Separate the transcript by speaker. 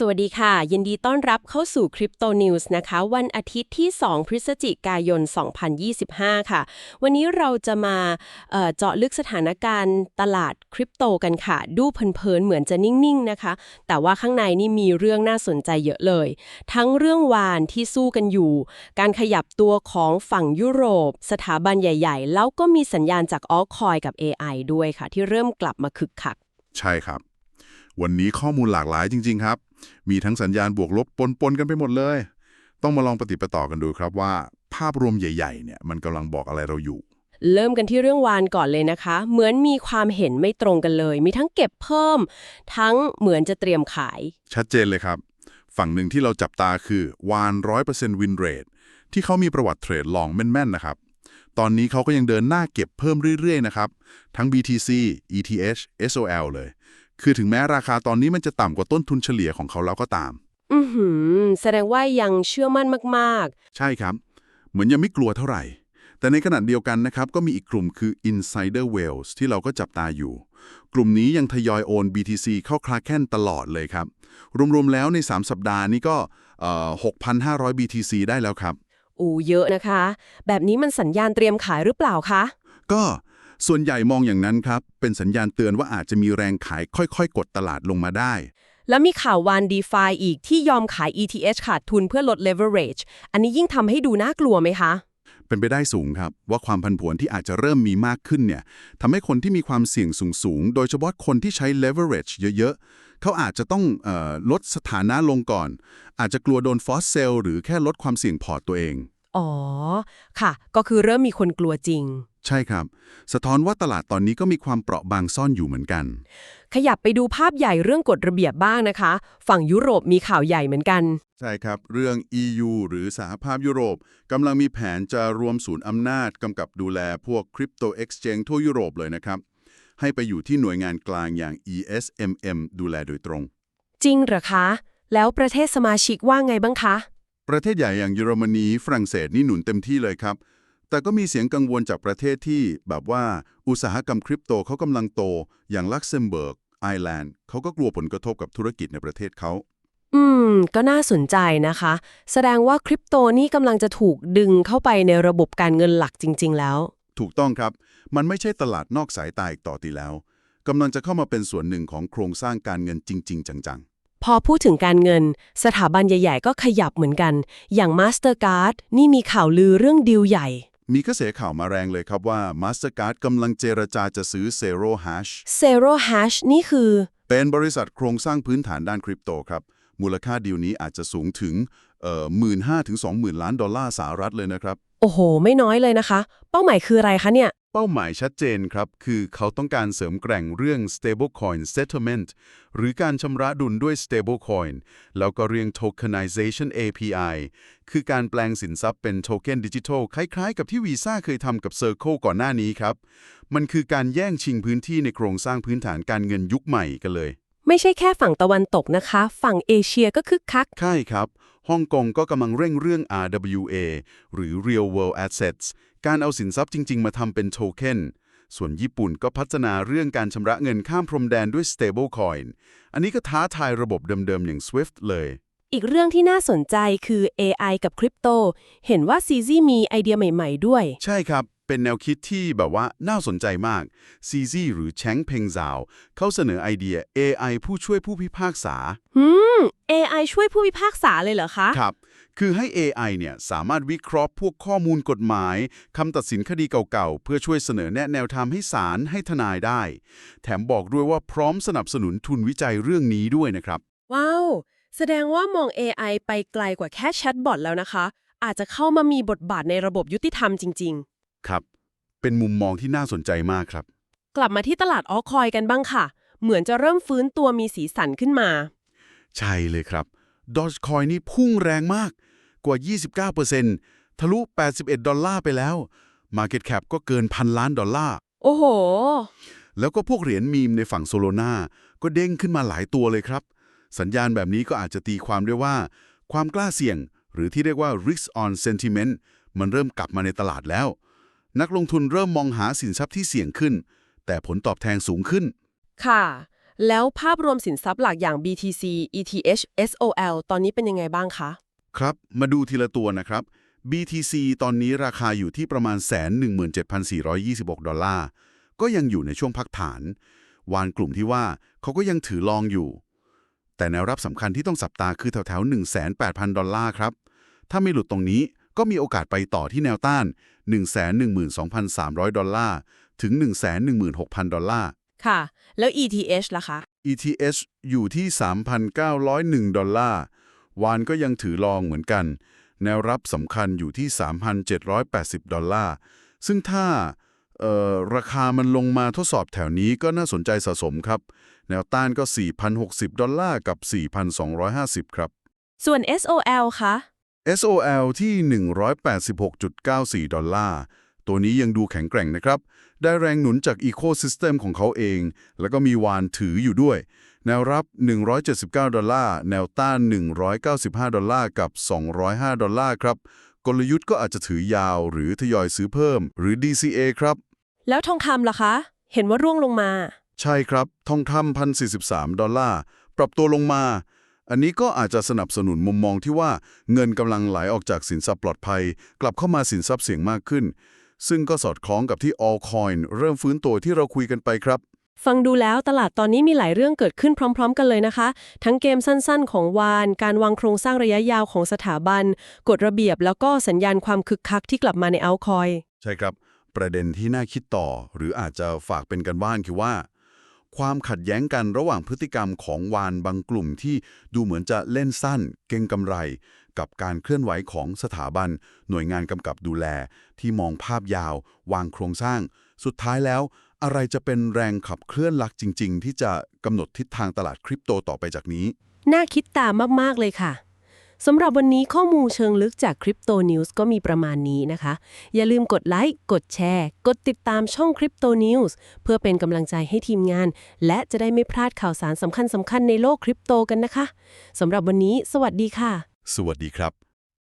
Speaker 1: สวัสดีค่ะ ยินดีต้อนรับเข้าสู่คริปโตนิวส์นะคะ วันอาทิตย์ที่ 2 พฤศจิกายน 2025 ค่ะ วันนี้เราจะมาเเจาะลึกสถานการณ์ตลาดคริปโตกันค่ะ ดูเพลินๆเหมือนจะนิ่ง ๆ นะคะ แต่ว่าข้างในนี่มีเรื่องน่าสนใจเยอะเลย ทั้งเรื่องวานที่สู้กันอยู่ การขยับตัวของฝั่งยุโรป สถาบันใหญ่ ๆ แล้วก็มีสัญญาณจากออคอยกับ AI ด้วยค่ะ ที่เริ่มกลับมาคึกคัก
Speaker 2: ใช่ครับ วันนี้ข้อมูลหลากหลายจริง ๆ ครับ มีทั้งสัญญาณบวกลบปนๆกันไปหมดเลย ต้องมาลองปฏิดปะต่อกันดูครับว่า ภาพรวมใหญ่ๆเนี่ยมันกำลังบอกอะไรเราอยู่
Speaker 1: เริ่มกันที่เรื่องวานก่อนเลยนะคะ เหมือนมีความเห็นไม่ตรงกันเลย มีทั้งเก็บเพิ่ม ทั้งเหมือนจะเตรียมขาย
Speaker 2: ชัดเจนเลยครับ ฝั่งหนึ่งที่เราจับตาคือวาน100% win rate ที่เขามีประวัติเทรดลองแม่นๆนะครับตอนนี้เขาก็ยังเดินหน้าเก็บเพิ่มเรื่อย ๆ นะครับ ทั้ง BTC ETH SOL เลย คือถึงแม้ราคาตอนนี้มันจะต่ำกว่าต้นทุนเฉลี่ยของเขาแล้วก็ตาม
Speaker 1: อือหือ แสดงว่ายังเชื่อมั่นมาก
Speaker 2: ใช่ครับ เหมือนยังไม่กลัวเท่าไหร่ แต่ในขณะเดียวกันนะครับ ก็มีอีกกลุ่มคือ insider whales ที่เราก็จับตาอยู่ กลุ่มนี้ยังทยอยโอน BTC เข้าคลาแคนตลอดเลยครับ รวมๆแล้วใน 3 สัปดาห์นี้ก็เอ่อ6,500 BTC ได้แล้วครับ
Speaker 1: ๆ อูเยอะนะคะ แบบนี้มันสัญญาณเตรียมขายหรือเปล่าคะ
Speaker 2: ก็ ส่วนใหญ่มองอย่างนั้นครับ เป็นสัญญาณเตือนว่าอาจจะมีแรงขายค่อยๆ กดตลาดลงมาได้
Speaker 1: แล้วมีข่าววาน DeFi อีกที่ยอมขาย ETH ขาดทุนเพื่อลด leverage อันนี้ยิ่งทำให้ดูน่ากลัวไหมคะ
Speaker 2: เป็นไปได้สูงครับ ว่าความผันผวนที่อาจจะเริ่มมีมากขึ้นเนี่ยทำให้คนที่มีความเสี่ยงสูงๆ โดยเฉพาะคนที่ใช้ leverage เยอะๆ เขาอาจจะต้องเออลดสถานะลงก่อน อาจจะกลัวโดนฟอสเซลหรือแค่ลดความเสี่ยงพอร์ตตัวเอง
Speaker 1: อ๋อ ค่ะ ก็คือเริ่มมีคนกลัวจริง
Speaker 2: ใช่ครับ สะท้อนว่าตลาดตอนนี้ก็มีความเปราะบางซ่อนอยู่เหมือนกัน
Speaker 1: ขยับไปดูภาพใหญ่เรื่องกฎระเบียบบ้างนะคะ ฝั่งยุโรปมีข่าวใหญ่เหมือนกัน
Speaker 2: ใช่ครับ เรื่อง EU หรือสหภาพยุโรปกำลังมีแผนจะรวมศูนย์อำนาจกำกับดูแลพวกคริปโตเอ็กซ์เชนทั่วยุโรปเลยนะครับ ให้ไปอยู่ที่หน่วยงานกลางอย่าง ESMM ดูแลโดยตรง
Speaker 1: จริงเหรอคะ แล้วประเทศสมาชิกว่าไงบ้างคะ
Speaker 2: ประเทศใหญ่อย่างเยอรมนีฝรั่งเศสนี่หนุนเต็มที่เลยครับ แต่ก็มีเสียงกังวลจากประเทศที่แบบว่าอุตสาหกรรมคริปโตเขากำลังโต อย่างลักเซมเบิร์กไอร์แลนด์เขาก็กลัวผลกระทบกับธุรกิจในประเทศเขา
Speaker 1: อืม ก็น่าสนใจนะคะ แสดงว่าคริปโตนี่กำลังจะถูกดึงเข้าไปในระบบการเงินหลักจริง ๆ แล้ว
Speaker 2: ถูกต้องครับ มันไม่ใช่ตลาดนอกสายตาอีกต่อตีแล้วกำลังจะเข้ามาเป็นส่วนหนึ่งของโครงสร้างการเงินจริง ๆ จัง
Speaker 1: พอพูดถึงการเงิน สถาบันใหญ่ ๆ ก็ขยับเหมือนกัน อย่าง Mastercard นี่มีข่าวลือเรื่องดีลใหญ่
Speaker 2: ๆ มีกระแสข่าวมาแรงเลยครับว่า Mastercard กำลังเจรจาจะซื้อ Zero Hash
Speaker 1: Zero Hash นี่คือ
Speaker 2: เป็นบริษัทโครงสร้างพื้นฐานด้านคริปโตครับ มูลค่าดีลนี้อาจจะสูงถึงเอ่อหมื่นห้าถึงสองหมื่นล้านดอลลาร์สหรัฐเลยนะครับ
Speaker 1: โอ้โห ไม่น้อยเลยนะคะ เป้าหมายคืออะไรคะเนี่ย
Speaker 2: เป้าหมายชัดเจนครับ คือเขาต้องการเสริมแกร่งเรื่อง stablecoin settlement หรือการชำระดุลด้วย stablecoin แล้วก็เรื่อง tokenization API คือการแปลงสินทรัพย์เป็นโทเค็นดิจิทัลคล้ายๆ กับที่วีซ่าเคยทำกับ Circle ก่อนหน้านี้ครับ มันคือการแย่งชิงพื้นที่ในโครงสร้างพื้นฐานการเงินยุคใหม่กันเลย
Speaker 1: ไม่ใช่แค่ฝั่งตะวันตกนะคะ ฝั่งเอเชียก็คึกคัก
Speaker 2: ใช่ครับ ฮ่องกงก็กำลังเร่งเรื่อง RWA หรือ Real World Assets การเอาสินทรัพย์จริง ๆ มาทำเป็นโทเค็นส่วนญี่ปุ่นก็พัฒนาเรื่องการชำระเงินข้ามพรมแดนด้วย Stablecoin อันนี้ก็ท้าทายระบบเดิมๆ อย่าง SWIFT เลย
Speaker 1: อีกเรื่องที่น่าสนใจคือ AI กับคริปโต เห็นว่า CZ มีไอเดียใหม่ ๆ ด้วย
Speaker 2: ใช่ครับ เป็นแนวคิดที่แบบว่าน่าสนใจมาก CZ หรือแชงเพงซาวเขาเสนอไอเดีย AI ผู้ช่วยผู้พิพากษา
Speaker 1: หืม AI ช่วยผู้พิพากษาเลยเหรอคะ
Speaker 2: ครับ คือให้ AI เนี่ยสามารถวิเคราะห์พวกข้อมูลกฎหมายคำตัดสินคดีเก่าๆ เพื่อช่วยเสนอแนะแนวทางให้ศาลให้ทนายได้ แถมบอกด้วยว่าพร้อมสนับสนุนทุนวิจัยเรื่องนี้ด้วยนะครับ
Speaker 1: ว้าว แสดงว่ามอง AI ไปไกลกว่าแค่แชทบอทแล้วนะคะ อาจจะเข้ามามีบทบาทในระบบยุติธรรมจริง
Speaker 2: ครับ เป็นมุมมองที่น่าสนใจมากครับ
Speaker 1: ๆกลับมาที่ตลาดออคอยกันบ้างค่ะ เหมือนจะเริ่มฟื้นตัวมีสีสันขึ้นมา
Speaker 2: ใช่เลยครับ Dogecoin นี่พุ่งแรงมากกว่า 29%ทะลุ 81 ดอลลาร์ไปแล้ว Market Cap ก็เกินพันล้านดอลลาร์
Speaker 1: โอ้โห
Speaker 2: แล้วก็พวกเหรียญมีมในฝั่งโซโลนาก็เด้งขึ้นมาหลายตัวเลยครับ สัญญาณแบบนี้ก็อาจจะตีความได้ว่า ความกล้าเสี่ยง หรือที่เรียกว่า risk on sentiment มันเริ่มกลับมาในตลาดแล้ว นักลงทุนเริ่มมองหาสินทรัพย์ที่เสี่ยงขึ้น แต่ผลตอบแทนสูงขึ้น
Speaker 1: ค่ะ แล้วภาพรวมสินทรัพย์หลักอย่าง BTC ETH SOL ตอนนี้เป็นยังไงบ้างคะ
Speaker 2: ครับ มาดูทีละตัวนะครับ BTC ตอนนี้ราคาอยู่ที่ประมาณ 117,426 ดอลลาร์ ก็ยังอยู่ในช่วงพักฐาน วานกลุ่มที่ว่าเขาก็ยังถือลองอยู่ แต่แนวรับสำคัญที่ต้องสับตาคือแถวๆ118,000 ดอลลาร์ครับ ถ้าไม่หลุดตรงนี้ก็มีโอกาสไปต่อที่แนวต้าน 112,300 ดอลลาร์ ถึง 116,000 ดอลลาร์
Speaker 1: ค่ะ แล้ว ETH ล่ะคะ
Speaker 2: ETH อยู่ที่ 3,901 ดอลลาร์ วานก็ยังถือรองเหมือนกัน แนวรับสำคัญอยู่ที่ 3,780 ดอลลาร์ ซึ่งถ้าเอ่อราคามันลงมาทดสอบแถวนี้ก็น่าสนใจสะสมครับ แนวต้านก็ 4,060 ดอลลาร์ กับ 4,250 ครับ
Speaker 1: ส่วน SOL คะ
Speaker 2: SOL ที่ 186.94 ดอลลาร์ ตัวนี้ยังดูแข็งแกร่งนะครับ ได้แรงหนุนจาก Ecosystem ของเขาเอง แล้วก็มีวานถืออยู่ด้วย แนวรับ 179 ดอลลาร์ แนวต้าน 195 ดอลลาร์กับ 205 ดอลลาร์ครับ กลยุทธ์ก็อาจจะถือยาวหรือทยอยซื้อเพิ่ม หรือ DCA ครับ
Speaker 1: แล้วทองคำล่ะคะ เห็นว่าร่วงลงมา
Speaker 2: ใช่ครับ ทองคำ1,043 ดอลลาร์ ปรับตัวลงมา อันนี้ก็อาจจะสนับสนุนมุมมองที่ว่าเงินกำลังไหลออกจากสินทรัพย์ปลอดภัย กลับเข้ามาสินทรัพย์เสี่ยงมากขึ้น ซึ่งก็สอดคล้องกับที่ Allcoin เริ่มฟื้นตัวที่เราคุยกันไปครับ
Speaker 1: ฟังดูแล้วตลาดตอนนี้มีหลายเรื่องเกิดขึ้นพร้อม ๆ กันเลยนะคะ ทั้งเกมสั้นๆ ของวาน การวางโครงสร้างระยะยาวของสถาบัน กฎระเบียบแล้วก็สัญญาณความคึกคักที่กลับมาในเอาคอย
Speaker 2: ใช่ครับ ประเด็นที่น่าคิดต่อ หรืออาจจะฝากเป็นกันบ้านคือว่า ความขัดแย้งกันระหว่างพฤติกรรมของวานบางกลุ่มที่ดูเหมือนจะเล่นสั้น เก่งกำไร กับการเคลื่อนไหวของสถาบัน หน่วยงานกำกับดูแล ที่มองภาพยาว วางโครงสร้าง สุดท้ายแล้ว อะไรจะเป็นแรงขับเคลื่อนหลักจริง ๆ ที่จะกำหนดทิศทางตลาดคริปโตต่อไปจากนี้
Speaker 1: น่าคิดตามมาก ๆ เลยค่ะ สำหรับวันนี้ข้อมูลเชิงลึกจาก Crypto News ก็มีประมาณนี้นะคะ อย่าลืมกดไลค์ กดแชร์ กดติดตามช่อง Crypto News เพื่อเป็นกำลังใจให้ทีมงาน และจะได้ไม่พลาดข่าวสารสำคัญสำคัญในโลกคริปโตกันนะคะสำหรับวันนี้ สวัสดีค่ะ
Speaker 2: สวัสดีครับ